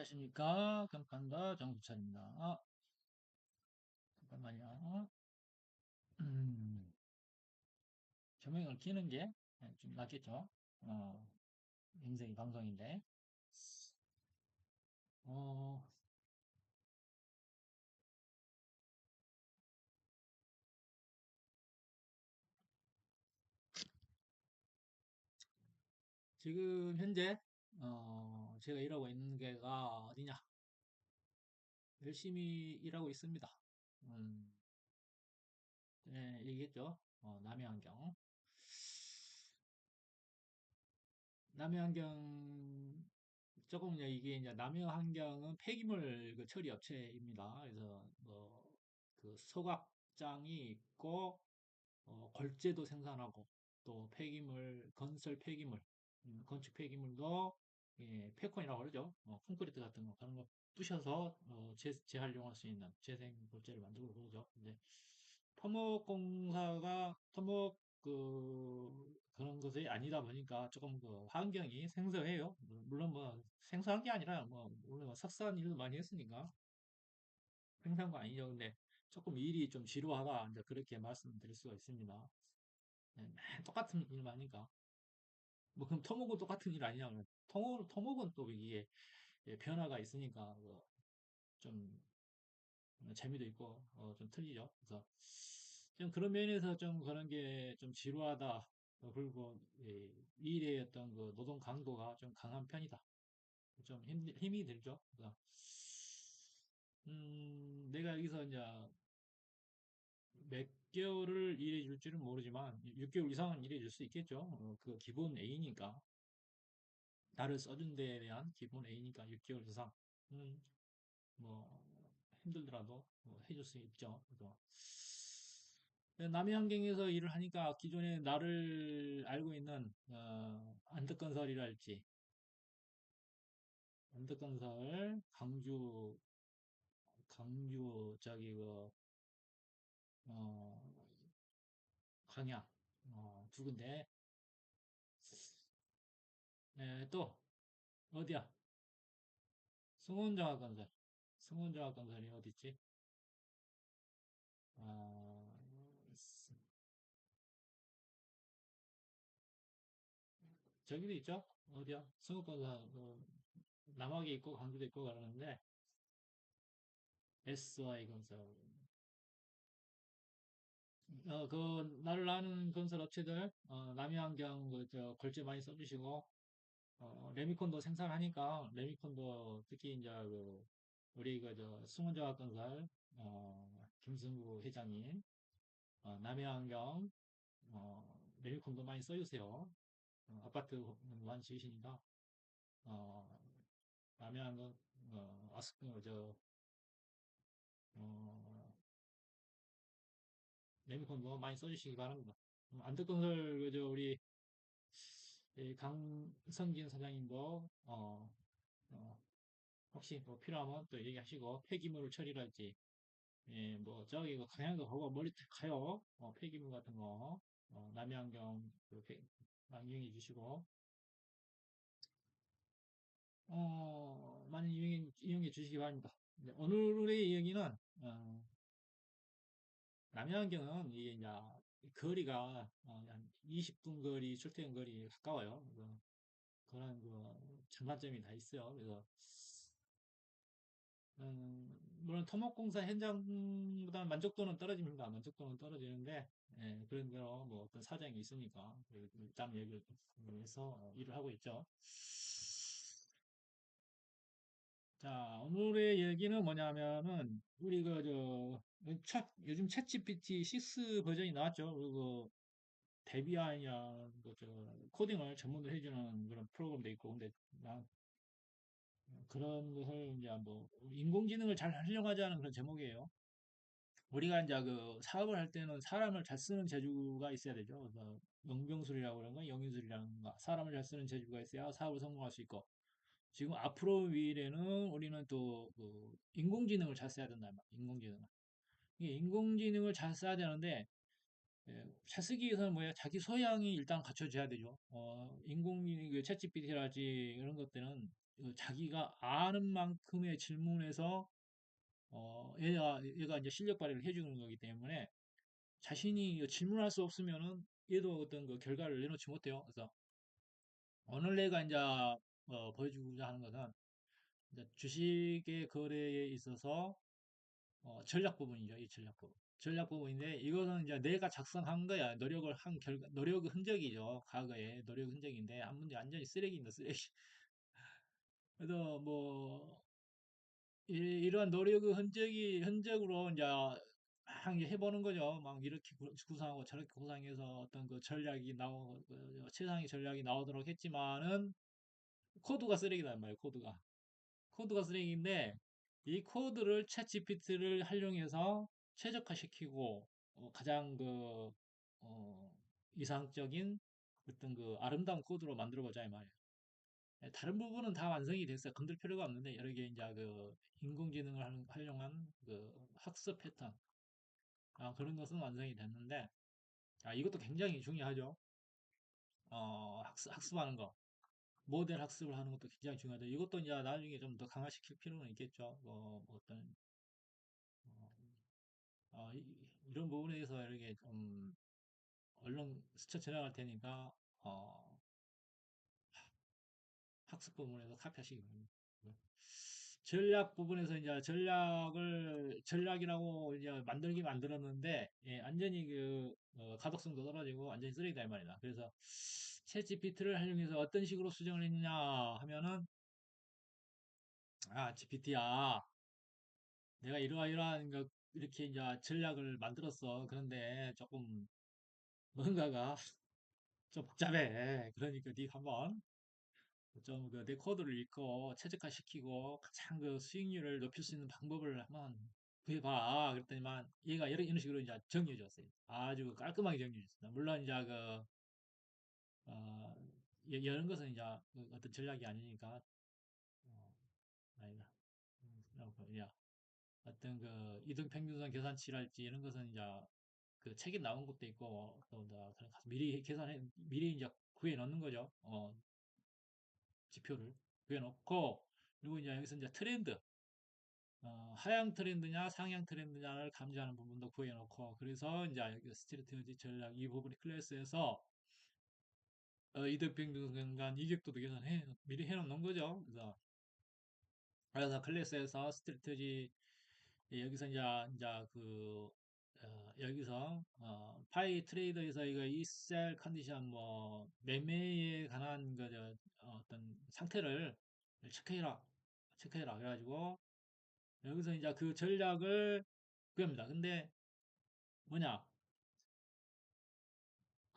안녕하십니까. 평판가 정수찬입니다. 아, 잠깐만요. 음, 조명을 켜는 게 좀 낫겠죠? 어, 인생이 방송인데. 어, 지금 현재, 어, 제가 일하고 있는 게가 어디냐? 열심히 일하고 있습니다. 음, 네, 얘기했죠? 어, 남해안경. 남해안경 조금 이게 이제 남해환경은 폐기물 그 처리 업체입니다. 그래서 뭐 그 소각장이 있고 어, 걸재도 생산하고 또 폐기물 건설 폐기물 음, 건축 폐기물도 예, 폐콘이라고 그러죠. 어, 콘크리트 같은 거 그런 거 부셔서 어, 재, 재활용할 수 있는 재생 골재를 만들고 그러죠. 근데 토목 공사가 토목 그 그런 것이 아니다 보니까 조금 그 환경이 생소해요. 물론 뭐 생소한 게 아니라 뭐 원래 뭐 석산 일도 많이 했으니까 생소한 거 아니죠. 근데 조금 일이 좀 지루하다 이제 그렇게 말씀드릴 수가 있습니다. 네, 맨 똑같은 일만 하니까 뭐 그럼 토목은 똑같은 일 아니냐? 그러면 토목 토목은 또 이게 예, 변화가 있으니까 그좀 어, 재미도 있고 어, 좀 틀리죠. 그래서 좀 그런 면에서 좀 그런 게 좀 지루하다. 어, 그리고 이 일의 어떤 그 노동 강도가 좀 강한 편이다. 좀 힘, 힘이 들죠. 그래서 음, 내가 여기서 이제 몇 개월을 일해 줄지는 모르지만 6개월 이상은 일해 줄 수 있겠죠. 어, 그 기본 A니까 나를 써준 데에 대한 기본 A니까 6개월 이상 음, 뭐 힘들더라도 뭐 해줄 수 있죠. 그래서 남의 환경에서 일을 하니까 기존에 나를 알고 있는 어, 안덕건설이랄지 안덕건설 강주 강주 저기 그 어, 광야 어, 두 군데 에, 또 어디야 승원정학건설 승원정학건설이 어디 있지? 어, 저기도 있죠? 어디야? 승원건설 그 남학에 있고 광주도 있고 그러는데 SY 건설 어, 그 나를 아는 건설 업체들 어, 남해안경 그저 골재 많이 써주시고 어, 레미콘도 생산하니까 레미콘도 특히 이제 그 우리 그저 승원조합건설 어, 김승구 회장님 어, 남해안경 어, 레미콘도 많이 써주세요. 어, 아파트 많이 지으시니까 어, 남해안경 어, 아스 어, 저 어, 레미콘도 많이 써주시기 바랍니다. 음, 안덕건설 그저 우리 이 강성진 사장님도 어, 어, 혹시 뭐 필요하면 또 얘기하시고 폐기물 처리랄지 예, 뭐 저기 그 강양도 가고 멀리 가요 어, 폐기물 같은 거 어, 그 폐- 많이 이용해 주시고 어, 많이 이용해, 이용해 주시기 바랍니다. 이제 오늘의 이야기는 어, 남해안경은 이게 이제 거리가 어, 한 20분 거리 출퇴근 거리 가까워요. 그래서 그런 그 장단점이 다 있어요. 그래서 음, 물론 토목공사 현장보다 만족도는 떨어집니다. 만족도는 떨어지는데 예, 그런 대로 뭐 어떤 사정이 있으니까 그 일단 얘기를 해서 어, 일을 하고 있죠. 자, 오늘의 얘기는 뭐냐면은 우리 그저 요즘 챗 GPT 6 버전이 나왔죠. 그리고 데비안이야 그저 코딩을 전문으로 해주는 그런 프로그램도 있고 근데 나 그런 것을 이제 뭐 인공지능을 잘 활용하자는 그런 제목이에요. 우리가 이제 그 사업을 할 때는 사람을 잘 쓰는 재주가 있어야 되죠. 그래서 영병술이라고 그러는 건 영인술이라는 거. 사람을 잘 쓰는 재주가 있어야 사업을 성공할 수 있고. 지금 앞으로 미래는 우리는 또 그 인공지능을 잘 써야 된다. 인공지능을. 이게 인공지능을 잘 써야 되는데 예, 잘 쓰기 위해서는 뭐야? 자기 소양이 일단 갖춰져야 되죠. 어, 인공지능, 그 챗GPT라든지 이런 것들은 어, 자기가 아는 만큼의 질문에서 어, 얘가, 얘가 이제 실력 발휘를 해주는 거기 때문에 자신이 질문할 수 없으면은 얘도 어떤 그 결과를 내놓지 못해요. 그래서 오늘 내가 이제 어, 보여주고자 하는 것은 주식의 거래에 있어서 어, 전략 부분이죠. 이 전략 부분. 전략 부분인데 이거는 이제 내가 작성한 거야. 노력을 한 결과, 노력의 흔적이죠. 과거에 노력 흔적인데 안 문제 완전히 쓰레기입니다. 쓰레기. 그래서 뭐 이, 이러한 노력의 흔적이 흔적으로 이제 막 해보는 거죠. 막 이렇게 구- 구상하고 저렇게 구상해서 어떤 그 전략이 나오, 그 최상의 전략이 나오도록 했지만은 코드가 쓰레기다 말이에요. 코드가. 코드가 쓰레기인데 이 코드를 챗 GPT를 활용해서 최적화시키고 어, 가장 그 어, 이상적인 어떤 그 아름다운 코드로 만들어 보자 이 말이에요. 예, 다른 부분은 다 완성이 됐어요. 건들 필요가 없는데 여러 개 이제 그 인공지능을 활- 활용한 그 학습 패턴 아, 그런 것은 완성이 됐는데 아, 이것도 굉장히 중요하죠. 어, 학습, 학습하는 거. 모델 학습을 하는 것도 굉장히 중요하죠. 이것도 이제 나중에 좀 더 강화시킬 필요는 있겠죠. 뭐, 뭐 어떤 어, 어, 이, 런 부분에 대해서 이렇게 좀 얼른 스쳐 지나갈 테니까 어, 학습 부분에서 카피하시기 바랍니다. 네. 전략 부분에서 이제 전략을 전략이라고 이제 만들기 만들었는데 예, 완전히 그 어, 가독성도 떨어지고 완전히 쓰레기다 이 말이다. 그래서 챗 GPT를 활용해서 어떤 식으로 수정을 했느냐 하면은 아 GPT야 내가 이러이러한 거 이렇게 이제 전략을 만들었어. 그런데 조금 뭔가가 좀 복잡해. 그러니까 네가 한번 좀 그 내 코드를 읽고 최적화시키고 가장 그 수익률을 높일 수 있는 방법을 한번 구해봐. 그랬더니만 얘가 이런, 이런 식으로 이제 정리해 줬어요. 아주 깔끔하게 정리해 줬습니다. 물론 이제 그, 어, 이- 이런 것은 이제 그 어떤 전략이 아니니까, 어, 아니다. 음, 어떤 그 이등 평균선 계산치랄지 이런 것은 이제 그 책에 나온 것도 있고, 또 이제 미리 계산해, 미리 이제 구해 놓는 거죠. 어, 지표를 구해 놓고, 그리고 이제 여기서 이제 트렌드, 어, 하향 트렌드냐 상향 트렌드냐를 감지하는 부분도 구해 놓고 그래서 이제 스트레티지 전략 이 부분이 클래스에서 어, 이득 평균 간 이격도도 계산해 미리 해놓는 거죠. 그래서 그래서 클래스에서 스트레티지 여기서 이제 이제 그 어, 여기서 어, 파이 트레이더에서 이거 이셀 컨디션 뭐 매매에 관한 그 저, 어, 어떤 상태를 체크해라 체크해라 그래가지고 여기서 이제 그 전략을 구합니다. 근데 뭐냐?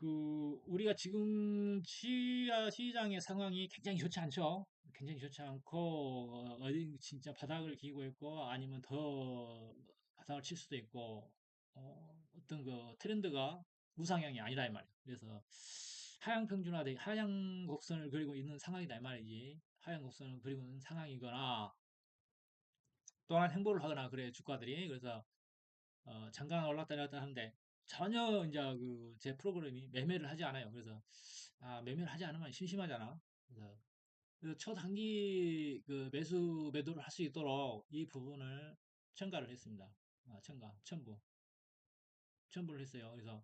그 우리가 지금 시야 시장의 상황이 굉장히 좋지 않죠. 굉장히 좋지 않고 어, 어디 진짜 바닥을 기고 있고 아니면 더 바닥을 칠 수도 있고 어, 어떤 그 트렌드가 우상향이 아니다 이 말이에요. 그래서 하향 평준화돼 하향 곡선을 그리고 있는 상황이다 이 말이지. 하향 곡선을 그리고 있는 상황이거나 또한 행보를 하거나 그래 주가들이 그래서 어, 잠깐 올랐다 내렸다 하는데 전혀 이제 그 제 프로그램이 매매를 하지 않아요. 그래서 아 매매를 하지 않으면 심심하잖아. 그래서, 그래서 초단기 그 매수 매도를 할 수 있도록 이 부분을 첨가를 했습니다. 아, 첨가 첨부 첨부를 했어요. 그래서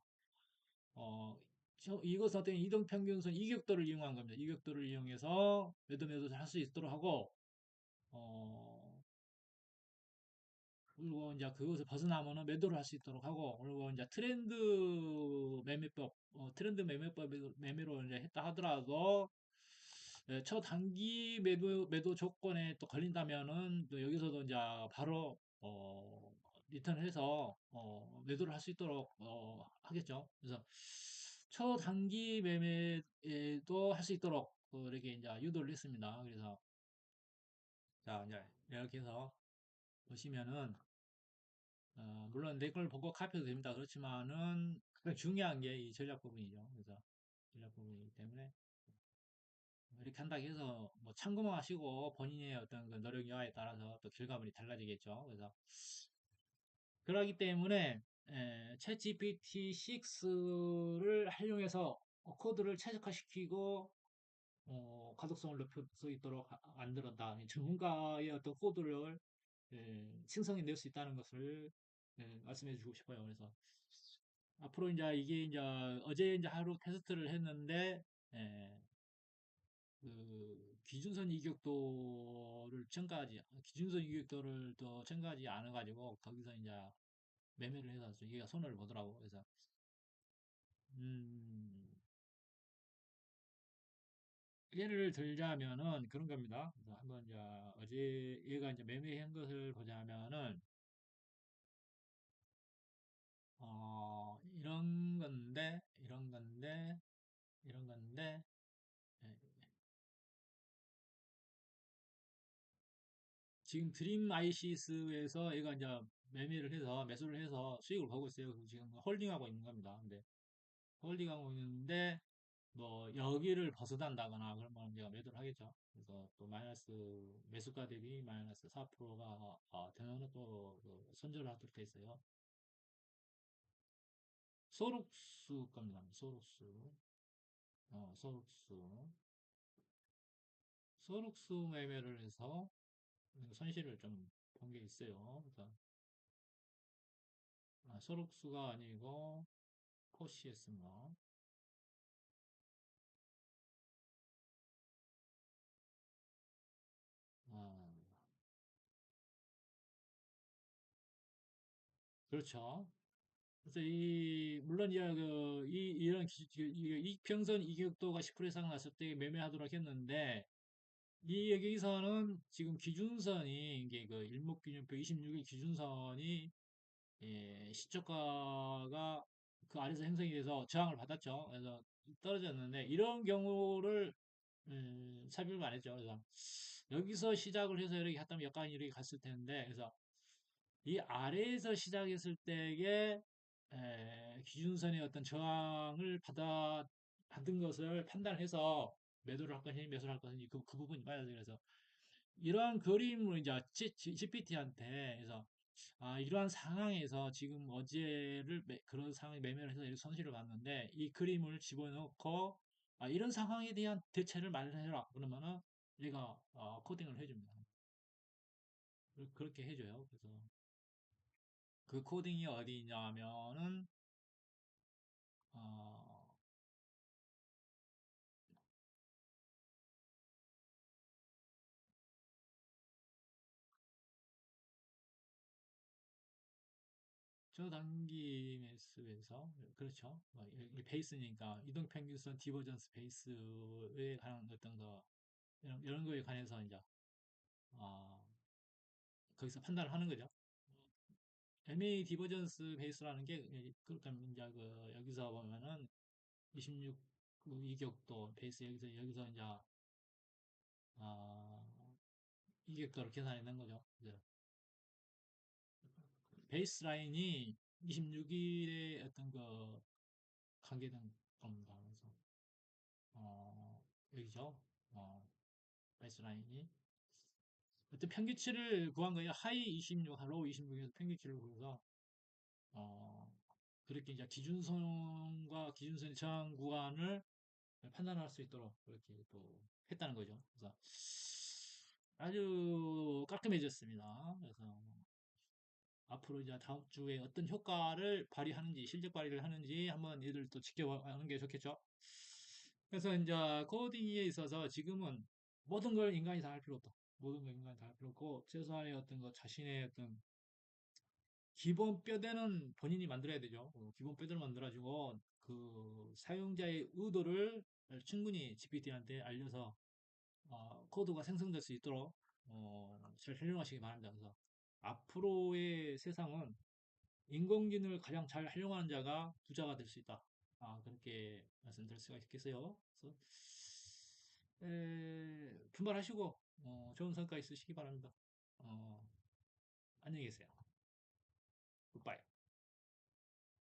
어 저- 이것은 어떤 이동평균선 이격도를 이용한 겁니다. 이격도를 이용해서 매도 매도를 할 수 있도록 하고 어 그리고 이제 그것을 벗어나면은 매도를 할 수 있도록 하고 그리고 이제 트렌드 매매법 어, 트렌드 매매법 매매로 이제 했다 하더라도 예, 초단기 매도 매도 조건에 또 걸린다면은 또 여기서도 이제 바로 어, 리턴해서 어, 매도를 할 수 있도록 어, 하겠죠. 그래서 초단기 매매도 할 수 있도록 어, 이렇게 이제 유도를 했습니다. 그래서 자 이제 이렇게 해서 보시면은 어, 물론 내 걸 보고 카피도 됩니다. 그렇지만은 가장 중요한 게 이 전략 부분이죠. 그래서 전략 부분이기 때문에 이렇게 한다고 해서 뭐 참고만 하시고 본인의 어떤 그 노력 여하에 따라서 또 결과물이 달라지겠죠. 그래서 그러기 때문에 챗 GPT 6를 활용해서 코드를 최적화시키고 어, 가독성을 높일 수 있도록 하- 만들었다. 이 전문가의 어떤 코드를 예, 생성해 낼 수 있다는 것을 예, 말씀해 주고 싶어요. 그래서 앞으로 이제 이게 이제 어제 이제 하루 테스트를 했는데 예, 그 기준선 이격도를 첨가하지 기준선 이격도를 더 첨가하지 않아 가지고 거기서 이제 매매를 해서 얘가 손해를 보더라고. 그래서 음, 예를 들자면은 그런 겁니다. 한번 이제 어제 얘가 이제 매매한 것을 보자면은 이런 건데 이런 건데 이런 건데 예, 지금 드림 ICS에서 얘가 이제 매매를 해서 매수를 해서 수익을 보고 있어요. 지금 홀딩하고 있는 겁니다. 근데 홀딩하고 있는데 뭐 여기를 벗어난다거나 그러면 제가 매도를 하겠죠. 그래서 또 마이너스 매수가 대비 마이너스 4%가 어, 되면은 또그 손절을 하도록 돼 있어요. 소록수 겁니다. 소록수. 어, 소록수. 소록수 매매를 해서 손실을 좀 본 게 있어요. 아, 소록수가 아니고 코시였습니다. 아, 그렇죠. 그래서 이 물론 이제 그, 이 이런 기, 이 이평선 이격도가 10% 이상 났을 때 매매하도록 했는데 이 여기서는 지금 기준선이 이게 그 일목균형표 26일 기준선이 예, 시초가가 그 아래서 형성이 돼서 저항을 받았죠. 그래서 떨어졌는데 이런 경우를 음, 삽입을 안 했죠. 그래서 여기서 시작을 해서 이렇게 했다면 약간 이렇게 갔을 텐데 그래서 이 아래에서 시작했을 때의 에, 기준선의 어떤 저항을 받아 받은 것을 판단해서 매도를 할 것인지 매수를 할 것인지 그, 그 부분이 돼요. 그래서 이러한 그림을 이제 GPT한테 그래서 아, 이러한 상황에서 지금 어제를 매- 그런 상황에 매매를 해서 손실을 봤는데 이 그림을 집어넣고 아, 이런 상황에 대한 대체를 마련해라 그러면은 얘가 어, 코딩을 해줍니다. 그- 그렇게 해줘요. 그래서 그 코딩이 어디 있냐면은 어, 저단기 매수에서 그렇죠. 뭐 이- 이 베이스니까 이동 평균선 디버전스 베이스에 관한 어떤 거 이런, 이런 거에 관해서 이제 어, 거기서 판단을 하는 거죠. MA 디버전스 베이스라는 게 그러니까 이제 그 여기서 보면은 26그 이격도 베이스 여기서 여기서 이제 어, 이격도를 계산해 낸 거죠. 이제 베이스 라인이 26일에 어떤 그 관계된 겁니다. 그래서 어, 여기죠. 어, 베이스 라인이 어떤 평균치를 구한 거예요. 하이 26, 로우 26에서 평균치를 구해서 어, 그렇게 이제 기준선과 기준선의 저항 구간을 판단할 수 있도록 그렇게 또 했다는 거죠. 그래서 아주 깔끔해졌습니다. 그래서 앞으로 이제 다음 주에 어떤 효과를 발휘하는지, 실적 발휘를 하는지 한번 얘들 또 지켜보는 게 좋겠죠. 그래서 이제 코딩에 있어서 지금은 모든 걸 인간이 다 할 필요 없다. 모든 걸 인간이 다 없고, 최소한의 어떤 것 자신의 어떤 기본 뼈대는 본인이 만들어야 되죠. 어, 기본 뼈대를 만들어가지고 그 사용자의 의도를 충분히 GPT한테 알려서 어, 코드가 생성될 수 있도록 어, 잘 활용하시기 바랍니다. 그래서 앞으로의 세상은 인공지능을 가장 잘 활용하는 자가 부자가 될 수 있다. 아, 그렇게 말씀드릴 수가 있겠어요. 그래서 에, 분발하시고 어, 좋은 성과 있으시기 바랍니다. 어, 안녕히 계세요. 굿바이.